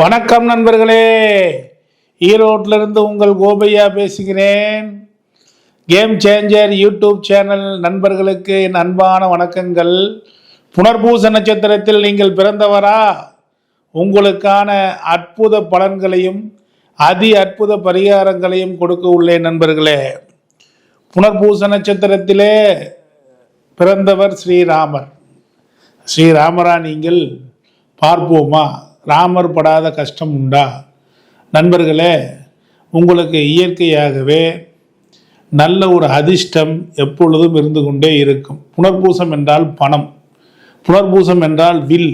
வணக்கம் நண்பர்களே. ஈரோட்டிலிருந்து உங்கள் கோபையா பேசுகிறேன். கேம் சேஞ்சர் யூடியூப் சேனல் நண்பர்களுக்கு என் அன்பான வணக்கங்கள். புனர்பூச நட்சத்திரத்தில் நீங்கள் பிறந்தவரா? உங்களுக்கான அற்புத பலன்களையும் அதி அற்புத பரிகாரங்களையும் கொடுக்க உள்ளேன் நண்பர்களே. புனர்பூச நட்சத்திரத்திலே பிறந்தவர் ஸ்ரீராமர். ஸ்ரீராமரா நீங்கள் பார்ப்போமா? ராமர் படாத கஷ்டம் உண்டா? நண்பர்களே உங்களுக்கு இயற்கையாகவே நல்ல ஒரு அதிர்ஷ்டம் எப்பொழுதும் இருந்து கொண்டே இருக்கும். புனர்பூசம் என்றால் பணம். புனர்பூசம் என்றால் வில்.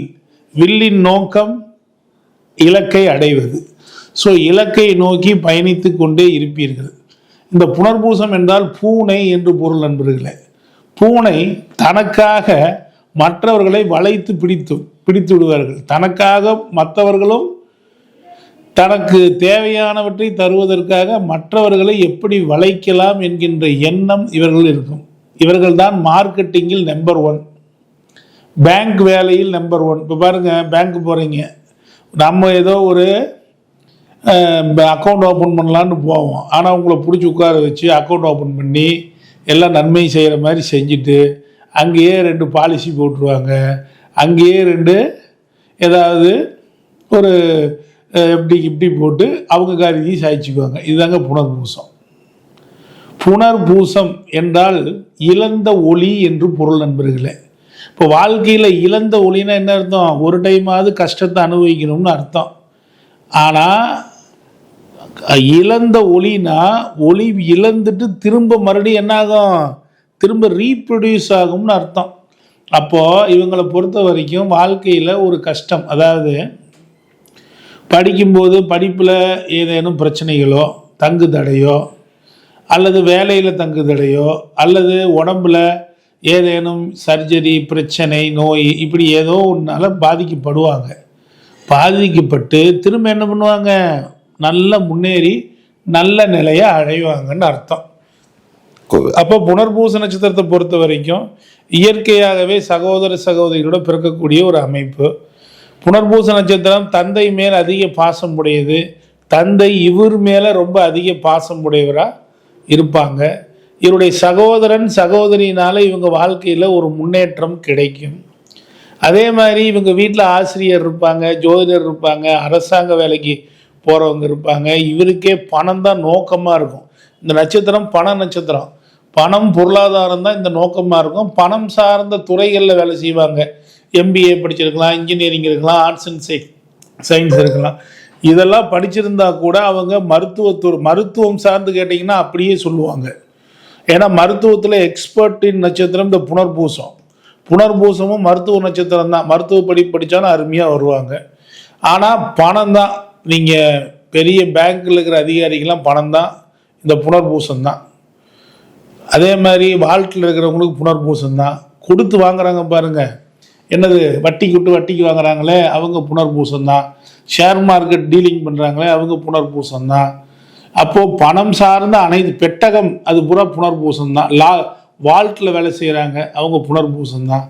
வில்லின் நோக்கம் இலக்கை அடைவது. ஸோ இலக்கை நோக்கி பயணித்து கொண்டே இருப்பீர்கள். இந்த புனர்பூசம் என்றால் பூனை என்று பொருள் நண்பர்களே. பூனை தனக்காக மற்றவர்களை வளைத்து பிடித்தும் பிடித்து விடுவார்கள். தனக்காக மற்றவர்களும் தனக்கு தேவையானவற்றை தருவதற்காக மற்றவர்களை எப்படி வளைக்கலாம் என்கின்ற எண்ணம் இவர்கள் இருக்கும். இவர்கள்தான் மார்க்கெட்டிங்கில் நம்பர் ஒன் பேங்க் வேலையில் நம்பர் ஒன் இப்போ பாருங்கள் பேங்க் போகிறீங்க நம்ம ஏதோ ஒரு அக்கௌண்ட் ஓப்பன் பண்ணலான்னு போவோம். ஆனால் உங்களை பிடிச்சி உட்கார வச்சு அக்கௌண்ட் ஓப்பன் பண்ணி எல்லாம் நன்மை செய்கிற மாதிரி செஞ்சுட்டு அங்கேயே ரெண்டு பாலிசி போட்டுருவாங்க. அங்கேயே ரெண்டு ஏதாவது ஒரு எப்படி இப்படி போட்டு அவங்க காரியத்தையும் சாய்ச்சிக்குவாங்க இதுதாங்க புனர்பூசம். புனர்பூசம் என்றால் இழந்த ஒளி என்று பொருள் நண்பர்களே. இப்போ வாழ்க்கையில் இழந்த ஒளினா என்ன அர்த்தம்? ஒரு டைமாவது கஷ்டத்தை அனுபவிக்கணும்னு அர்த்தம். ஆனால் இழந்த ஒளினா ஒளி இழந்துட்டு திரும்ப மறுபடியும் என்னாகும்? திரும்ப ரீப்ரொடியூஸ் ஆகும்னு அர்த்தம். அப்போது இவங்களை பொறுத்த வரைக்கும் வாழ்க்கையில் ஒரு கஷ்டம். அதாவது படிக்கும்போது படிப்பில் ஏதேனும் பிரச்சனைகளோ தங்கு தடையோ அல்லது வேலையில் தங்கு தடையோ அல்லது உடம்புல ஏதேனும் சர்ஜரி பிரச்சனை நோய் இப்படி ஏதோ ஒன்றால் பாதிக்கப்படுவாங்க. பாதிக்கப்பட்டு திரும்ப என்ன பண்ணுவாங்க? நல்லா முன்னேறி நல்ல நிலையை அடைவாங்கன்னு அர்த்தம். அப்போ புனர்பூச நட்சத்திரத்தை பொறுத்த வரைக்கும் இயற்கையாகவே சகோதர சகோதரிகளோட பிறக்கக்கூடிய ஒரு அமைப்பு. புனர்பூச நட்சத்திரம் தந்தை மேல் அதிக பாசம் உடையது. தந்தை இவர் மேலே ரொம்ப அதிக பாசம் உடையவராக இருப்பாங்க. இவருடைய சகோதரன் சகோதரினால் இவங்க வாழ்க்கையில் ஒரு முன்னேற்றம் கிடைக்கும். அதே மாதிரி இவங்க வீட்டில் ஆசிரியர் இருப்பாங்க ஜோதிடர் இருப்பாங்க அரசாங்க வேலைக்கு போகிறவங்க இருப்பாங்க. இவருக்கே பணம் தான் நோக்கமாக இருக்கும். இந்த நட்சத்திரம் பண நட்சத்திரம். பணம் பொருளாதாரம் தான் இந்த நோக்கமாக இருக்கும். பணம் சார்ந்த துறைகளில் வேலை செய்வாங்க. எம்பிஏ படிச்சிருக்கலாம் இன்ஜினியரிங் இருக்கலாம் ஆர்ட்ஸ் அண்ட் சை சயின்ஸ் இருக்கலாம். இதெல்லாம் படிச்சிருந்தா கூட அவங்க மருத்துவத்துறை மருத்துவம் சார்ந்து கேட்டிங்கன்னா அப்படியே சொல்லுவாங்க. ஏன்னா மருத்துவத்தில் எக்ஸ்பர்ட்டின் நட்சத்திரம் இந்த புனர்பூசம். புனர்பூசமும் மருத்துவ நட்சத்திரம் தான். மருத்துவ படிப்பு படித்தாலும் அருமையாக வருவாங்க. ஆனால் பணம் தான். நீங்கள் பெரிய பேங்க்கில் இருக்கிற அதிகாரிகள்லாம் பணம் தான். இந்த புனர்பூசம் தான். அதே மாதிரி வாழ்க்கையில் இருக்கிறவங்களுக்கு புனர்பூசம் தான். கொடுத்து வாங்குறாங்க பாருங்கள் என்னது? வட்டிக்கு விட்டு வட்டிக்கு வாங்குறாங்களே அவங்க புனர்பூசம் தான். ஷேர் மார்க்கெட் டீலிங் பண்ணுறாங்களே அவங்க புனர்பூசம் தான். அப்போது பணம் சார்ந்த அனைத்து பெட்டகம் அது பூரா புனர்பூசம் தான். லா வால்ட்டில் வேலை செய்கிறாங்க அவங்க புனர்பூசம் தான்.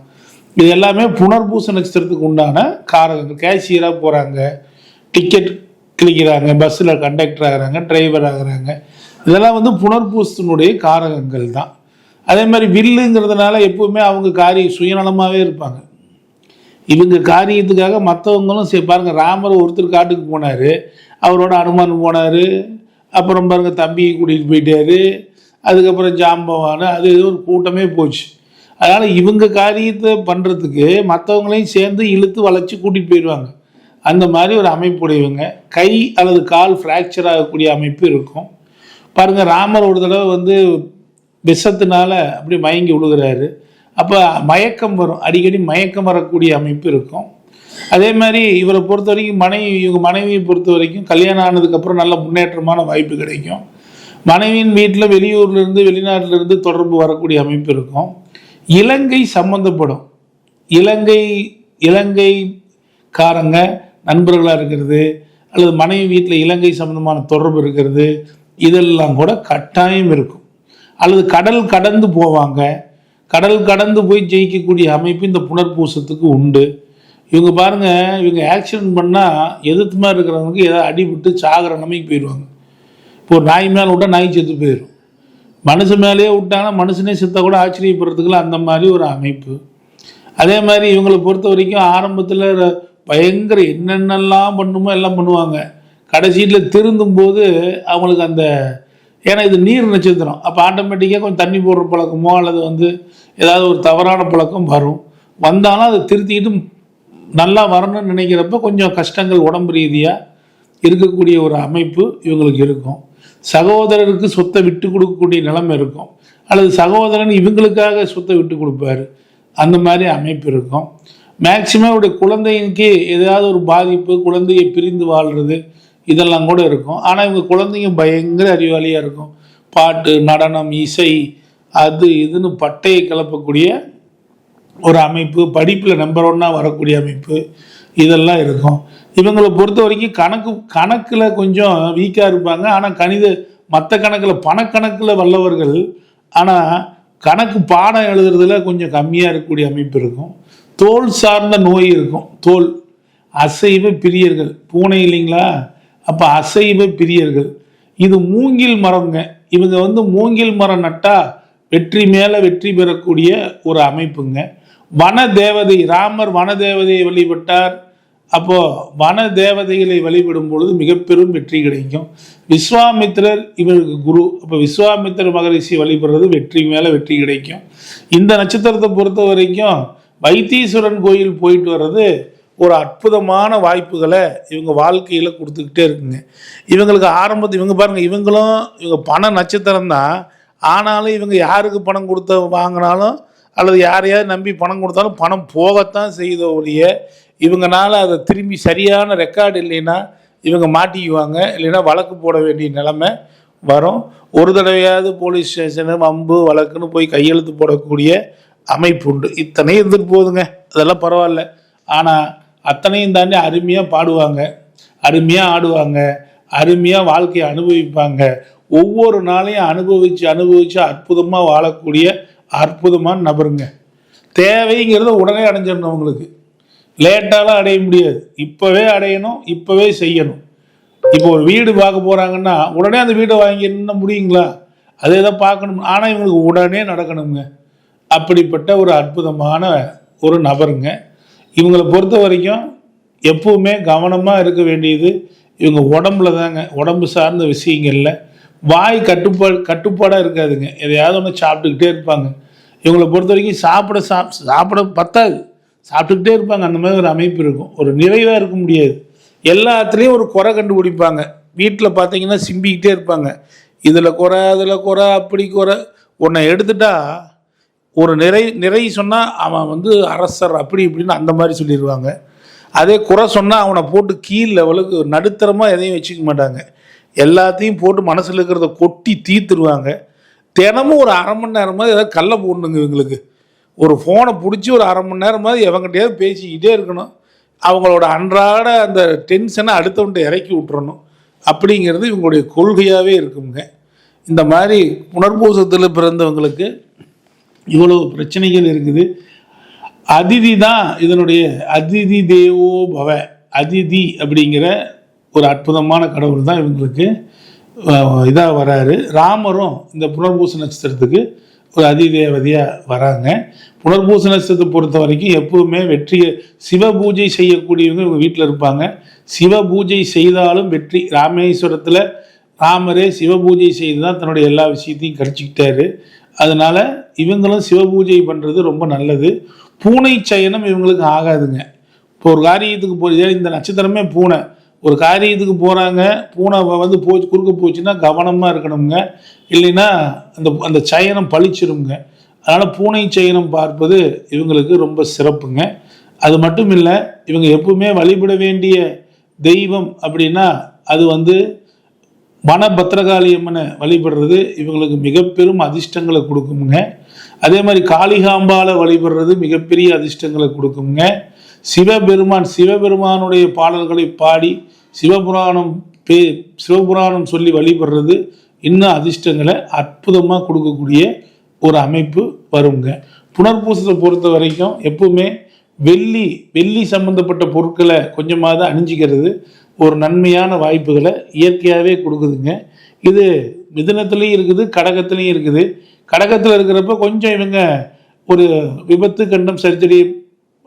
இது எல்லாமே புனர்பூச நட்சத்திரத்துக்கு உண்டான காரகங்கள் கேஷியராக போகிறாங்க டிக்கெட் கிளிக்கிறாங்க பஸ்ஸில் கண்டக்டர் ஆகுறாங்க டிரைவர் ஆகிறாங்க. இதெல்லாம் வந்து புனர்பூசத்தினுடைய காரகங்கள் தான். அதே மாதிரி வில்லுங்கிறதுனால எப்பவுமே அவங்க காரிய சுயநலமாகவே இருப்பாங்க. இவங்க காரியத்துக்காக மற்றவங்களும் சரி பாருங்கள் ராமர் ஒருத்தர் காட்டுக்கு போனார் அவரோட அனுமான் போனார் அப்புறம் பாருங்கள் தம்பியை கூட்டிகிட்டு போயிட்டாரு அதுக்கப்புறம் ஜாம்பவான் அது இது ஒரு கூட்டமே போச்சு. அதனால் இவங்க காரியத்தை பண்ணுறதுக்கு மற்றவங்களையும் சேர்ந்து இழுத்து வளைச்சி கூட்டிகிட்டு போயிடுவாங்க. அந்த மாதிரி ஒரு அமைப்புடையவங்க. கை அல்லது கால் ஃப்ராக்சர் ஆகக்கூடிய அமைப்பு இருக்கும். பாருங்கள் ராமர் ஒரு தடவை வந்து விஷத்தினால அப்படி மயங்கி விழுகிறாரு அப்போ மயக்கம் வரும். அடிக்கடி மயக்கம் வரக்கூடிய அமைப்பு இருக்கும். அதே மாதிரி இவரை பொறுத்த வரைக்கும் மனைவி இவங்க மனைவியை பொறுத்த வரைக்கும் கல்யாணம் ஆனதுக்கப்புறம் நல்ல முன்னேற்றமான வாய்ப்பு கிடைக்கும். மனைவியின் வீட்டில் வெளியூர்லேருந்து வெளிநாட்டிலேருந்து தொடர்பு வரக்கூடிய அமைப்பு இருக்கும். இலங்கை சம்மந்தப்படும் இலங்கை இலங்கைக்காரங்க நண்பர்களாக இருக்கிறது அல்லது மனைவி வீட்டில் இலங்கை சம்மந்தமான தொடர்பு இருக்கிறது இதெல்லாம் கூட கட்டாயம் இருக்கும். அல்லது கடல் கடந்து போவாங்க. கடல் கடந்து போய் ஜெயிக்கக்கூடிய அமைப்பு இந்த புனர்பூசத்துக்கு உண்டு. இவங்க பாருங்க இவங்க ஆக்சிடென்ட் பண்ணால் எதிர்த்து மாதிரி இருக்கிறவங்களுக்கு ஏதாவது அடிபட்டு சாகிற நிலைமைக்கு போயிடுவாங்க. இப்போ ஒரு நாய் மேலே விட்டால் நாய் செத்து போயிடும். மனுஷன் மேலேயே விட்டாங்கன்னா மனுஷனே செத்தா கூட ஆச்சரியப்படுறதுக்குலாம் அந்த மாதிரி ஒரு அமைப்பு. அதே மாதிரி இவங்களை பொறுத்த வரைக்கும் ஆரம்பத்தில் பயங்கர என்னென்னலாம் பண்ணுமோ எல்லாம் பண்ணுவாங்க. கடைசியில் திருந்தும் போது அவங்களுக்கு அந்த ஏன்னா இது நீர் நட்சத்திரம். அப்போ ஆட்டோமேட்டிக்காக கொஞ்சம் தண்ணி போடுற பழக்கமோ அல்லது வந்து ஏதாவது ஒரு தவறான பழக்கம் வரும். வந்தாலும் அதை திருத்திக்கிட்டு நல்லா வரணும்னு நினைக்கிறப்ப கொஞ்சம் கஷ்டங்கள் உடம்பு ரீதியாக இருக்கக்கூடிய ஒரு அமைப்பு இவங்களுக்கு இருக்கும். சகோதரருக்கு சொத்தை விட்டு கொடுக்கக்கூடிய நிலைமை இருக்கும். அல்லது சகோதரன் இவங்களுக்காக சொத்தை விட்டு கொடுப்பாரு. அந்த மாதிரி அமைப்பு இருக்கும். மேக்சிமம் அவருடைய குழந்தைக்கு ஏதாவது ஒரு பாதிப்பு குழந்தையை பிரிந்து வாழ்கிறது இதெல்லாம் கூட இருக்கும். ஆனால் இவங்க குழந்தைங்க பயங்கர அறிவாளியாக இருக்கும். பாட்டு நடனம் இசை அது இதுன்னு பட்டையை கிளப்பக்கூடிய ஒரு அமைப்பு படிப்பில் நம்பர் ஒன்னாக வரக்கூடிய அமைப்பு இதெல்லாம் இருக்கும். இவங்களை பொறுத்த வரைக்கும் கணக்கு கணக்கில் கொஞ்சம் வீக்காக இருப்பாங்க. ஆனால் கணித மற்ற கணக்கில் பணக்கணக்கில் வல்லவர்கள் ஆனால் கணக்கு பாடம் எழுதுறதுல கொஞ்சம் கம்மியாக இருக்கக்கூடிய அமைப்பு இருக்கும். தோல் சார்ந்த நோய் இருக்கும். தோல் அசைவ பிரியர்கள். பூனை இல்லைங்களா? அப்போ அசைவ பிரியர்கள். இது மூங்கில் மரங்க இவங்க வந்து மூங்கில் மரம் நட்டா வெற்றி மேலே வெற்றி பெறக்கூடிய ஒரு அமைப்புங்க. வன தேவதை ராமர் வன தேவதையை வழிபட்டார். அப்போ வன தேவதைகளை வழிபடும் பொழுது மிக பெரும் வெற்றி கிடைக்கும். விஸ்வாமித்திரர் இவருக்கு குரு. அப்போ விஸ்வாமித்திர மகரிஷி வழிபடுறது வெற்றி மேலே வெற்றி கிடைக்கும். இந்த நட்சத்திரத்தை பொறுத்த வரைக்கும் வைத்தீஸ்வரன் கோயில் போயிட்டு வர்றது ஒரு அற்புதமான வாய்ப்புகளை இவங்க வாழ்க்கையில் கொடுத்துக்கிட்டே இருக்குங்க. இவங்களுக்கு ஆரம்பத்து இவங்க பாருங்கள் இவங்களும் இவங்க பண நட்சத்திரம் தான். ஆனாலும் இவங்க யாருக்கு பணம் கொடுத்த வாங்கினாலும் அல்லது யாரையாவது நம்பி பணம் கொடுத்தாலும் பணம் போகத்தான் செய்த ஒழிய இவங்கனால அதை திரும்பி சரியான ரெக்கார்டு இல்லைன்னா இவங்க மாட்டிக்குவாங்க. இல்லைன்னா வழக்கு போட வேண்டிய நிலைமை வரும். ஒரு தடவையாவது போலீஸ் ஸ்டேஷனு வம்பு வழக்குன்னு போய் கையெழுத்து போடக்கூடிய அமைப்பு உண்டு. இத்தனையும் இருந்துட்டு போகுதுங்க. அதெல்லாம் பரவாயில்ல. ஆனால் அத்தனையும் தாண்டி அருமையாக பாடுவாங்க. அருமையாக ஆடுவாங்க. அருமையாக வாழ்க்கையை அனுபவிப்பாங்க. ஒவ்வொரு நாளையும் அனுபவித்து அனுபவித்து அற்புதமாக வாழக்கூடிய அற்புதமான நபருங்க. தேவைங்கிறத உடனே அடைஞ்சிடணும் அவங்களுக்கு. லேட்டாலாம் அடைய முடியாது. இப்போவே அடையணும் இப்போவே செய்யணும். இப்போ ஒரு வீடு பார்க்க போகிறாங்கன்னா உடனே அந்த வீடை வாங்கிடணும்னா முடியுங்களா? அதே தான் பார்க்கணும். ஆனால் இவங்களுக்கு உடனே நடக்கணுங்க. அப்படிப்பட்ட ஒரு அற்புதமான ஒரு நபருங்க. இவங்களை பொறுத்த வரைக்கும் எப்பவுமே கவனமாக இருக்க வேண்டியது இவங்க உடம்புல தாங்க உடம்பு சார்ந்த விஷயங்களில் வாய் கட்டுப்பாடு கட்டுப்பாடாக இருக்காதுங்க. எதையாவது ஒன்று சாப்பிட்டுக்கிட்டே இருப்பாங்க. இவங்களை பொறுத்த வரைக்கும் சாப்பிட சாப் சாப்பிட பத்தாது. சாப்பிட்டுக்கிட்டே இருப்பாங்க. அந்த மாதிரி ஒரு அமைப்பு இருக்கும். ஒரு நிறைவாக இருக்க முடியாது. எல்லாத்துலேயும் ஒரு குறை கண்டுபிடிப்பாங்க. வீட்டில் பார்த்தீங்கன்னா சிம்பிக்கிட்டே இருப்பாங்க. இதில் குறை அதில் குறை அப்படி குறை. உன்னை எடுத்துட்டா ஒரு நிறை நிறை சொன்னால் அவன் வந்து அரசர் அப்படி இப்படின்னு அந்த மாதிரி சொல்லிடுவாங்க அதே குறை சொன்னால் அவனை போட்டு கீழ் லெவலுக்கு நடுத்தரமாக எதையும் வச்சுக்க மாட்டாங்க. எல்லாத்தையும் போட்டு மனசில் இருக்கிறத கொட்டி தீர்த்துருவாங்க. தினமும் ஒரு அரை மணி நேரமாவது ஏதாவது கல்லை போடணுங்க இவங்களுக்கு. ஒரு ஃபோனை பிடிச்சி ஒரு அரை மணி நேரமாவது எவங்கிட்டையாவது பேசிக்கிட்டே இருக்கணும். அவங்களோட அன்றாட அந்த டென்ஷனை அடுத்தவன்ட்ட இறக்கி விட்டுறணும். அப்படிங்கிறது இவங்களுடைய கொள்கையாகவே இருக்குங்க. இந்த மாதிரி புனர்பூசத்தில் பிறந்தவங்களுக்கு இவ்வளவு பிரச்சனைகள் இருக்குது. அதிதி தான் இதனுடைய அதிதி தேவோ பவ அதிதி அப்படிங்கிற ஒரு அற்புதமான கடவுள் தான் இவங்களுக்கு இதாக வராரு. ராமரும் இந்த புனர்பூச நட்சத்திரத்துக்கு ஒரு அதிதேவதையாக வராங்க. புனர்பூச நட்சத்திரத்தை பொறுத்த வரைக்கும் எப்பவுமே வெற்றியை சிவ பூஜை செய்யக்கூடியவங்க இவங்க வீட்டில் இருப்பாங்க. சிவ பூஜை செய்தாலும் வெற்றி ராமேஸ்வரத்தில் ராமரே சிவ பூஜை செய்து தான் தன்னுடைய எல்லா விஷயத்தையும் கடிச்சிக்கிட்டாரு. அதனால இவங்களும் சிவ பூஜை பண்ணுறது ரொம்ப நல்லது. பூனை சயனம் இவங்களுக்கு ஆகாதுங்க. இப்போ ஒரு காரியத்துக்கு போய் இந்த நட்சத்திரமே பூனை. ஒரு காரியத்துக்கு போகிறாங்க பூனை வந்து போச்சு குறுக்க போச்சுன்னா கவனமாக இருக்கணுங்க. இல்லைன்னா அந்த அந்த சயனம் பழிச்சிருங்க அதனால் பூனை சயனம் பார்ப்பது இவங்களுக்கு ரொம்ப சிறப்புங்க. அது மட்டும் இல்லை இவங்க எப்பவுமே வழிபட வேண்டிய தெய்வம் அப்படின்னா அது வந்து வன அம்மனை வழிபடுறது இவங்களுக்கு மிக பெரும் அதிர்ஷ்டங்களை கொடுக்குங்க அதே மாதிரி காளிகாம்பால வழிபடுறது மிகப்பெரிய அதிர்ஷ்டங்களை கொடுக்குங்க சிவபெருமான் சிவபெருமானுடைய பாடல்களை பாடி சிவபுராணம் பே சிவபுராணம் சொல்லி வழிபடுறது இன்னும் அதிர்ஷ்டங்களை அற்புதமாக கொடுக்கக்கூடிய ஒரு அமைப்பு வருங்க. புனர்பூசத்தை பொறுத்த வரைக்கும் எப்பவுமே வெள்ளி வெள்ளி சம்பந்தப்பட்ட பொருட்களை கொஞ்சமாவது அணிஞ்சிக்கிறது. ஒரு நன்மையான வாய்ப்புகளை இயற்கையாகவே கொடுக்குதுங்க. இது மிதனத்துலேயும் இருக்குது கடகத்துலேயும் இருக்குது. கடகத்தில் இருக்கிறப்ப கொஞ்சம் இவங்க ஒரு விபத்து கண்டம் சர்ஜரி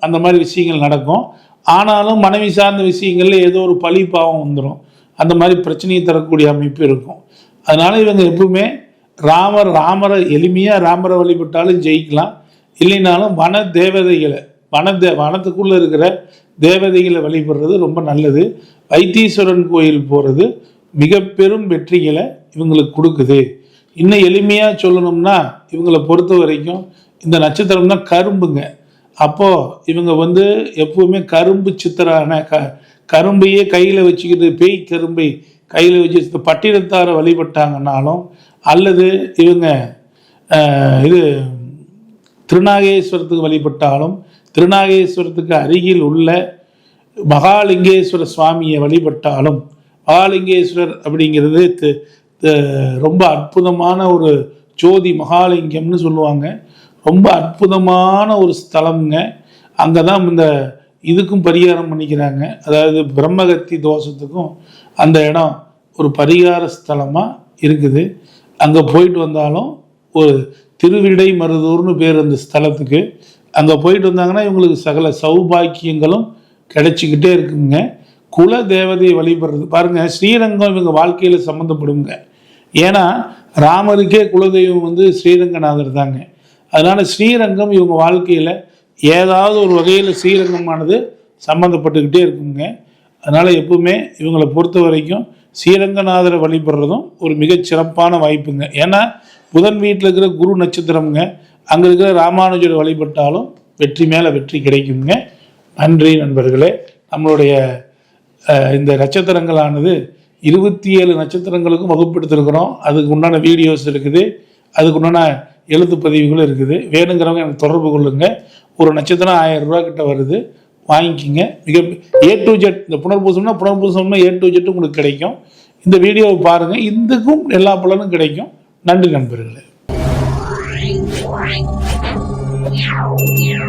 அந்த மாதிரி விஷயங்கள் நடக்கும். ஆனாலும் மனைவி சார்ந்த விஷயங்களில் ஏதோ ஒரு பழி பாவம் வந்துடும் அந்த மாதிரி பிரச்சனையை தரக்கூடிய அமைப்பு இருக்கும். அதனால இவங்க எப்பவுமே ராமர் ராமரை எளிமையாக ராமரை வழிபட்டாலும் ஜெயிக்கலாம். இல்லைனாலும் வன தேவதைகளை வன தே வனத்துக்குள்ளே இருக்கிற தேவதைகளை வழிபடுறது ரொம்ப நல்லது. வைத்தீஸ்வரன் கோயில் போகிறது மிக பெரும் வெற்றிகளை இவங்களுக்கு கொடுக்குது. இன்னும் எளிமையாக சொல்லணும்னா இவங்களை பொறுத்த வரைக்கும் இந்த நட்சத்திரம் தான் கரும்புங்க. அப்போது இவங்க வந்து எப்பவுமே கரும்பு சித்திரான க கரும்பையே கையில் வச்சுக்கிட்டு பேய் கரும்பை கையில் வச்சு பட்டினத்தாரை வழிபட்டாங்கன்னாலும் அல்லது இவங்க இது திருநாகேஸ்வரத்துக்கு வழிபட்டாலும் திருநாகேஸ்வரத்துக்கு அருகில் உள்ள மகாலிங்கேஸ்வர சுவாமியை வழிபட்டாலும் மகாலிங்கேஸ்வரர் அப்படிங்கிறது ரொம்ப அற்புதமான ஒரு ஜோதி மகாலிங்கம்னு சொல்லுவாங்க. ரொம்ப அற்புதமான ஒரு ஸ்தலம்ங்க. அங்கே தான் இந்த இதுக்கும் பரிகாரம் பண்ணிக்கிறாங்க. அதாவது பிரம்மகத்தி தோஷத்துக்கும் அந்த இடம் ஒரு பரிகார ஸ்தலமாக இருக்குது. அங்கே போயிட்டு வந்தாலும் ஒரு திருவிடை மருதூர்னு பேர் அந்த ஸ்தலத்துக்கு அங்கே போயிட்டு வந்தாங்கன்னா இவங்களுக்கு சகல சௌபாக்கியங்களும் கிடைச்சிக்கிட்டே இருக்குங்க. குல தேவதையை வழிபடுறது. பாருங்கள் ஸ்ரீரங்கம் இவங்க வாழ்க்கையில் சம்மந்தப்படுங்க ஏன்னா ராமருக்கே குலதெய்வம் வந்து ஸ்ரீரங்கநாதர் தாங்க. அதனால் ஸ்ரீரங்கம் இவங்க வாழ்க்கையில் ஏதாவது ஒரு வகையில் ஸ்ரீரங்கமானது சம்மந்தப்பட்டுக்கிட்டே இருக்குங்க. அதனால் எப்பவுமே இவங்களை பொறுத்த வரைக்கும் ஸ்ரீரங்கநாதரை வழிபடுறதும் ஒரு மிகச்சிறப்பான வாய்ப்புங்க. ஏன்னா புதன் வீட்டில் இருக்கிற குரு நட்சத்திரம்ங்க. அங்கே இருக்கிற ராமானுஜர் வழிபட்டாலும் வெற்றி மேலே வெற்றி கிடைக்குங்க. நன்றி நண்பர்களே. நம்மளுடைய இந்த நட்சத்திரங்களானது இருபத்தி ஏழு நட்சத்திரங்களுக்கும் வகுப்படுத்திருக்கிறோம். அதுக்கு உண்டான வீடியோஸ் இருக்குது. அதுக்கு உண்டான எழுத்து பதிவுகளும் இருக்குது. வேணுங்கிறவங்க எனக்கு தொடர்பு கொள்ளுங்க. ஒரு நட்சத்திரம் ஆயிரம் ரூபா கிட்ட வருது. வாங்கிக்கிங்க. மிக ஏ டு ஜெட் இந்த புனர்பூசம்னா புனர்பூசம்னா ஏ டு ஜெட் உங்களுக்கு கிடைக்கும். இந்த வீடியோவை பாருங்கள் இதுக்கும் எல்லா பலனும் கிடைக்கும். நன்றி நண்பர்களே. Yeah.